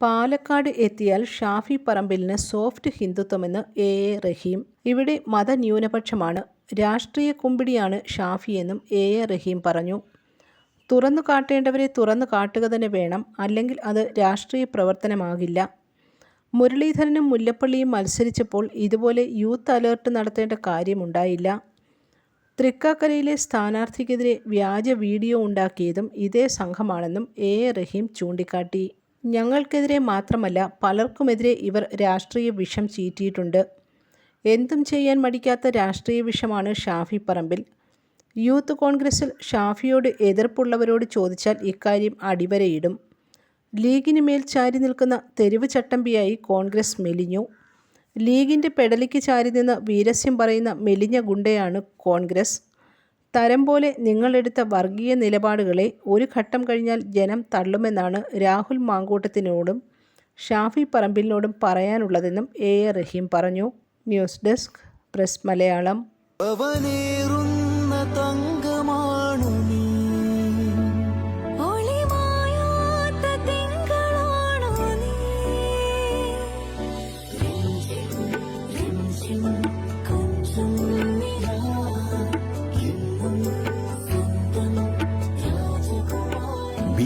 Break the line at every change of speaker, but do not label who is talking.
പാലക്കാട് എത്തിയാൽ ഷാഫി പറമ്പിലിന് സോഫ്റ്റ് ഹിന്ദുത്വമെന്ന് എ എ റഹീം. ഇവിടെ മതന്യൂനപക്ഷമാണ്. രാഷ്ട്രീയ കുമ്പിടിയാണ് ഷാഫിയെന്നും എ എ റഹീം പറഞ്ഞു. തുറന്നു കാട്ടേണ്ടവരെ തുറന്നു കാട്ടുക തന്നെ വേണം. അല്ലെങ്കിൽ അത് രാഷ്ട്രീയ പ്രവർത്തനമാകില്ല. മുരളീധരനും മുല്ലപ്പള്ളിയും മത്സരിച്ചപ്പോൾ ഇതുപോലെ യൂത്ത് അലേർട്ട് നടത്തേണ്ട കാര്യമുണ്ടായില്ല. തൃക്കാക്കരയിലെ സ്ഥാനാർത്ഥിക്കെതിരെ വ്യാജ വീഡിയോ ഉണ്ടാക്കിയതും ഇതേ സംഘമാണെന്നും എ എ റഹീം ചൂണ്ടിക്കാട്ടി. ഞങ്ങൾക്കെതിരെ മാത്രമല്ല പലർക്കുമെതിരെ ഇവർ രാഷ്ട്രീയ വിഷം ചീറ്റിയിട്ടുണ്ട്. എന്തും ചെയ്യാൻ മടിക്കാത്ത രാഷ്ട്രീയ വിഷമാണ് ഷാഫി പറമ്പിൽ. യൂത്ത് കോൺഗ്രസിൽ ഷാഫിയോട് എതിർപ്പുള്ളവരോട് ചോദിച്ചാൽ ഇക്കാര്യം അടിവരയിടും. ലീഗിന് മേൽ ചാരി നിൽക്കുന്ന തെരുവ് ചട്ടമ്പിയായി കോൺഗ്രസ് മെലിഞ്ഞു. ലീഗിന്റെ പെടലിക്ക് ചാരി നിന്ന് വീരസ്യം പറയുന്ന മെലിഞ്ഞ ഗുണ്ടയാണ് കോൺഗ്രസ്. തരം പോലെ നിങ്ങളെടുത്ത വർഗീയ നിലപാടുകളെ ഒരു ഘട്ടം കഴിഞ്ഞാൽ ജനം തള്ളുമെന്നാണ് രാഹുൽ മാങ്കൂട്ടത്തിനോടും ഷാഫി പറമ്പിലിനോടും പറയാനുള്ളതെന്നും എ എ റഹീം പറഞ്ഞു. News desk press Malayalam.